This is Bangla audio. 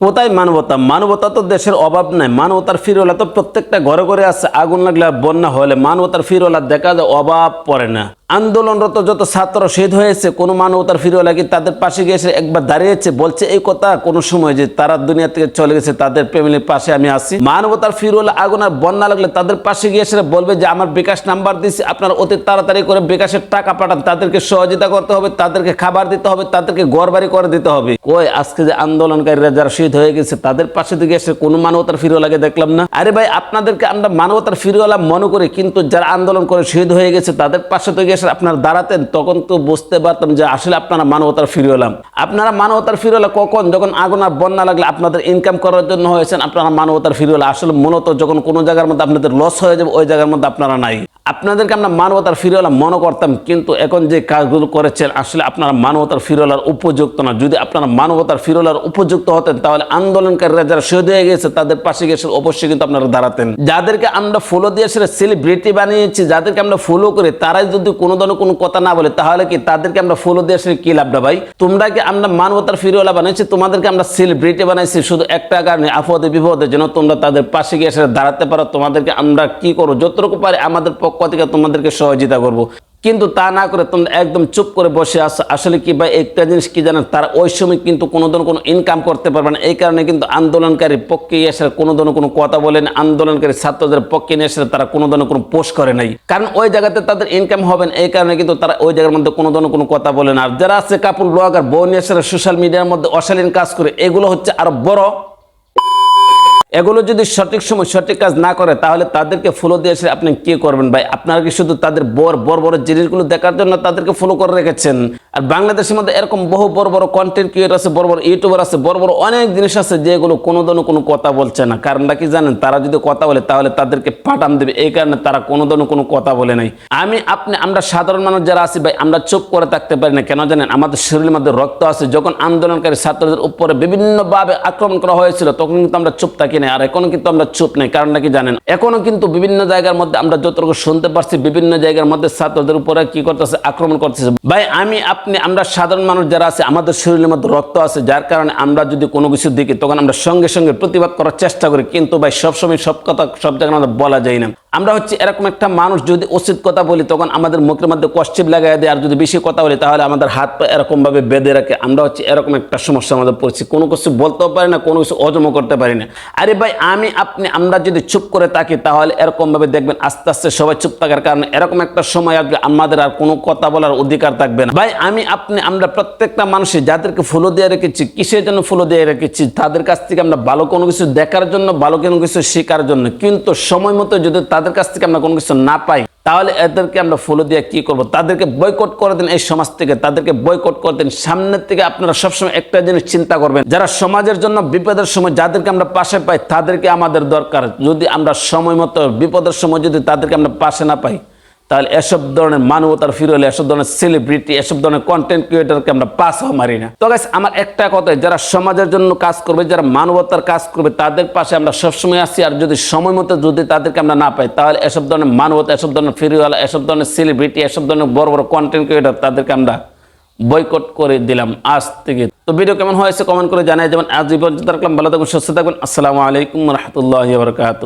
কোথায় মানবতা? মানবতা তো দেশের অভাব নাই। মানবতার ফিরোলা তো প্রত্যেকটা ঘরে ঘরে আছে। আগুন লাগলে বন্যা হলে মানবতার ফিরোলা দেখা যায়, অভাব পড়ে না। আন্দোলনরত যত ছাত্র শহীদ হয়েছে, কোনো মানবতার ফিরওয়ালা কি তাদের পাশে গিয়ে এসে একবার দাঁড়িয়েছে, বলছে এই কথা কোনো সময় যে তারা দুনিয়া থেকে চলে গেছে, তাদের ফ্যামিলির পাশে আমি আছি। মানবতার ফিরওয়ালা আগুন আর বন্যা লাগলে তাদের পাশে গিয়ে এসে বলবে যে, আমার বিকাশ নাম্বার দিছি, আপনার অতি তাড়াতাড়ি করে বিকাশের টাকা পাঠান, তাদেরকে সহযোগিতা করতে হবে, তাদেরকে খাবার দিতে হবে, তাদেরকে ঘর বাড়ি করে দিতে হবে। কই, আজকে যে আন্দোলনকারীরা যারা শহীদ হয়ে গেছে, তাদের পাশে দিকে এসে কোনো মানবতার ফিরওয়ালাকে দেখলাম না? আরে ভাই, আপনাদেরকে আমরা মানবতার ফিরওয়ালা মনে করি, কিন্তু যারা আন্দোলন করে শহীদ হয়ে গেছে, তাদের পাশে থেকে এসে আপনার দাঁড়াতেন, তখন তো বুঝতে পারতাম যে আসলে আপনারা মানবতার ফিরে এলাম আপনারা মানবতার ফিরে এলো কখন? যখন আগুন আর বন্যা লাগলে আপনাদের ইনকাম করার জন্য হয়েছেন, আপনারা মানবতার ফিরে এলো আসলে মূলত যখন কোনো জায়গার মধ্যে আপনাদের লস হয়ে যাবে, ওই জায়গার মধ্যে আপনারা নাই। আপনাদেরকে আমরা মানবতার ফিরওয়ালা মনে করতাম, কিন্তু এখন যে কাজগুলো করেছেন, আসলে আপনারা মানবতার ফিরওয়ালার উপযুক্ত না। যদি আপনারা মানবতার ফিরওয়ালার উপযুক্ত হতেন, তাহলে আন্দোলনকারীরা যারা শহীদ হয়ে গেছে, তাদের পাশে গেছে অবশ্যই কিন্তু আপনারা দাঁড়াতেন। যাদেরকে আমরা ফলো দিয়ে সেটা সেলিব্রিটি বানিয়েছি, যাদেরকে আমরা ফলো করে, তারাই যদি কোনো ধরনের কোনো কথা না বলে, তাহলে কি তাদেরকে আমরা ফলো দিয়ে আসলে কি লাভটা ভাই? তোমরা কি আমরা মানবতার ফিরওয়ালা বানিয়েছি? তোমাদেরকে আমরা সেলিব্রিটি বানাইছি, শুধু একটা কারণে আপদে বিপদে, যেন তোমরা তাদের পাশে গিয়ে এসে দাঁড়াতে পারো। তোমাদেরকে আমরা কি করব? যতটুকু পারি আমাদের পক্ষ থেকে তোমাদেরকে সহযোগিতা করব। কিন্তু তা না করে তোমরা একদম চুপ করে বসে আসো আসলে কি ভাই, একটা জিনিস কি জানেন, তারা ওই সময় কিন্তু কোনো ধরনের কোনো ইনকাম করতে পারবে না। এই কারণে কিন্তু আন্দোলনকারী পক্ষে এসে কোনো ধরনের কোনো কথা বলেন। আন্দোলনকারী ছাত্রদের পক্ষে নিয়ে এসে তারা কোনো ধরনের কোনো পোস্ট করে নাই। কারণ ওই জায়গাতে তাদের ইনকাম হবে না। এই কারণে কিন্তু তারা ওই জায়গার মধ্যে কোনো ধরনের কোনো কথা বলে না। আর যারা আছে কাপুর ব্লগার, বউ নিয়ে সোশ্যাল মিডিয়ার মধ্যে অশালীন কাজ করে, এগুলো হচ্ছে আরও বড় এগুলো যদি সঠিক সময় সঠিক কাজ না করে, তাহলে তাদেরকে ফলো দিয়ে এসে আপনি কি করবেন ভাই? আপনারা কি শুধু তাদের বড় বড় বড় জিনিসগুলো দেখার জন্য তাদেরকে ফলো করে রেখেছেন? আর বাংলাদেশের মধ্যে এরকম বহু বড় বড় কন্টেন্ট ক্রিয়েটর আছে, বড় বড় ইউটিউবার আছে, বড় বড় অনেক জিনিস আছে যেগুলো কোনো ধরনের কোনো কথা বলছে না। কারণটা কি জানেন? তারা যদি কথা বলে, তাহলে তাদেরকে পাঠান দেবে। এই কারণে তারা কোনো ধরনের কোনো কথা বলে নাই। আমি, আপনি, আমরা সাধারণ মানুষ যারা আছি ভাই, আমরা চুপ করে থাকতে পারি না। কেন জানেন? আমাদের শরীরের মধ্যে রক্ত আছে। যখন আন্দোলনকারী ছাত্রদের উপরে বিভিন্নভাবে আক্রমণ করা হয়েছিল, তখন কিন্তু আমরা চুপ থাকি না আর এখনও কিন্তু আমরা চুপ নেই। কারণ নাকি জানেন? এখনও কিন্তু বিভিন্ন জায়গার মধ্যে আমরা যতটুকু শুনতে পারছি, বিভিন্ন জায়গার মধ্যে ছাত্রদের উপরে কি করতেছে, আক্রমণ করতেছে। ভাই, আমি, আপনি, আমরা সাধারণ মানুষ যারা আছে, আমাদের শরীরের মধ্যে রক্ত আছে, যার কারণে আমরা যদি কোনো কিছু দেখি, তখন আমরা সঙ্গে সঙ্গে প্রতিবাদ করার চেষ্টা করি। কিন্তু ভাই, সবসময় সব কথা, সব জায়গায় আমাদের বলা যায় না। আমরা হচ্ছে এরকম একটা মানুষ যদি অসিত কথা বলি, তখন আমাদের মুখের মধ্যে কষ্টিপ লাগাই দেয়। আর যদি বেশি কথা বলি, তাহলে আমাদের হাত পা এরকমভাবে বেঁধে রাখে। আমরা হচ্ছে এরকম একটা সমস্যা আমাদের পড়ছি। কোনো কিছু বলতেও পারি না, কোনো কিছু অজম করতে পারি না। আরে ভাই, আমি, আপনি, আমরা যদি চুপ করে থাকি, তাহলে এরকমভাবে দেখবেন আস্তে আস্তে সবাই চুপ থাকার কারণে এরকম একটা সময় আসবে, আমাদের আর কোনো কথা বলার অধিকার থাকবে না। ভাই, আমি, আপনি, আমরা প্রত্যেকটা মানুষই যাদেরকে ফুলো দিয়ে রেখেছি, কিসের জন্য ফুলো দিয়ে রেখেছি, তাদের কাছ থেকে আমরা ভালো কোনো কিছু দেখার জন্য, ভালো কোনো কিছু শেখার জন্য। কিন্তু সময় মতো যদি তাদের কাছ থেকে আমরা কোনো কিছু না পাই, তাহলে এদেরকে আমরা ফলো দিয়ে কি করব? তাদেরকে বয়কট করে দিন এই সমাজ থেকে, তাদেরকে বয়কট করে দিন। সামনের থেকে আপনারা সবসময় একটা জিনিস চিন্তা করবেন, যারা সমাজের জন্য বিপদের সময় যাদেরকে আমরা পাশে পাই, তাদেরকে আমাদের দরকার। যদি আমরা সময় মতো বিপদের সময় যদি তাদেরকে আমরা পাশে না পাই তাহলে এসব ধরনের মানবতার ফিরলে এসব ধরনের সেলিব্রিটি এসব ধরনের কন্টেন্ট ক্রিয়েটারকে আমরা হওয়া মারি না। তো গাইস আমার একটা কথা যারা সমাজের জন্য কাজ করবে, যারা মানবতার কাজ করবে, তাদের পাশে আমরা সবসময় আসি আর যদি সময় মতো যদি তাদেরকে আমরা না পাই, তাহলে এসব ধরনের মানবতা, এসব ধরনের ফিরিওয়ালা এসব ধরনের সেলিব্রিটি এসব ধরনের বড় বড় কন্টেন্ট ক্রিয়েটার তাদেরকে আমরা বয়কট করে দিলাম আজ থেকে। তো ভিডিও কেমন হয়েছে কমেন্ট করে জানাই যেমন আজ পর্যন্ত রাখলাম, ভালো থাকবেন সুস্থ থাকবেন আসসালামু আলাইকুম রহমতুল্লাহ বরকাত